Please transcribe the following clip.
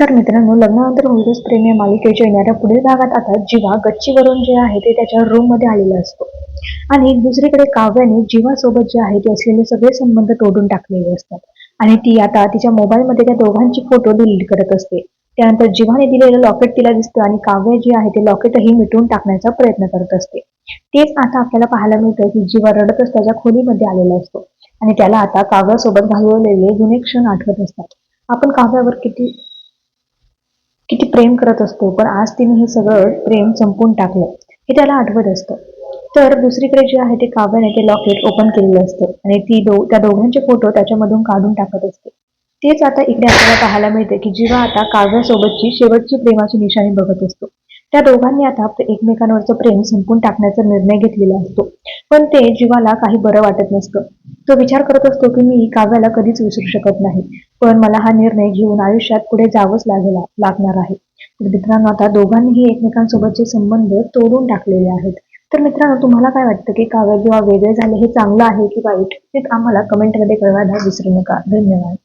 तर मित्रांनो लग्नानंतर होईलच प्रेम या मालिकेच्या येणाऱ्या पुढील भागात आता जीवा गच्चीवरून जे आहे ते त्याच्या रूममध्ये आलेला असतो. आणि दुसरीकडे काव्याने जीवासोबत जे आहे ते असलेले सगळे संबंध तोडून टाकलेले असतात. आणि ती आता तिच्या मोबाईलमध्ये त्या दोघांची फोटो डिलीट करत असते. त्यानंतर जीवाने दिलेलं लॉकेट तिला दिसतं आणि काव्य जे आहे ते लॉकेटही मिटवून टाकण्याचा प्रयत्न करत असते. तेच आता आपल्याला पाहायला मिळतं की जीवा रडतच त्याच्या खोलीमध्ये आलेला असतो. आणि त्याला आता काव्यासोबत घालवलेले जुने क्षण आठवत असतात. आपण काव्यावर किती किती प्रेम करत असतो पण आज तिने हे सगळं प्रेम संपून टाकलं. हे त्याला आठवत असतं. तर दुसरीकडे जे आहे ते काव्याने ते लॉकेट ओपन केलेलं असतं. आणि ती दो त्या दोघांचे फोटो त्याच्यामधून काढून टाकत असते. तेच आता इकडे आपल्याला पाहायला मिळते की जीवा आता काव्यासोबतची शेवटची प्रेमाची निशाणी बघत असतो. त्या दोघांनी आता एकमेकांवरचं प्रेम संपून टाकण्याचा निर्णय घेतलेला असतो. पण ते जीवाला काही बरं वाटत नसतं. तो विचार करत असतो की मी काव्याला कधीच विसरू शकत नाही. पण मला हा निर्णय घेऊन आयुष्यात पुढे जावंच लागेल लागणार आहे. तर मित्रांनो आता दोघांनीही एकमेकांसोबतचे संबंध तोडून टाकलेले आहेत. तर मित्रांनो तुम्हाला काय वाटतं? की काव्य किंवा वेगळे झाले हे चांगलं आहे की वाईट? ते आम्हाला कमेंटमध्ये कळवायला विसरू नका धन्यवाद.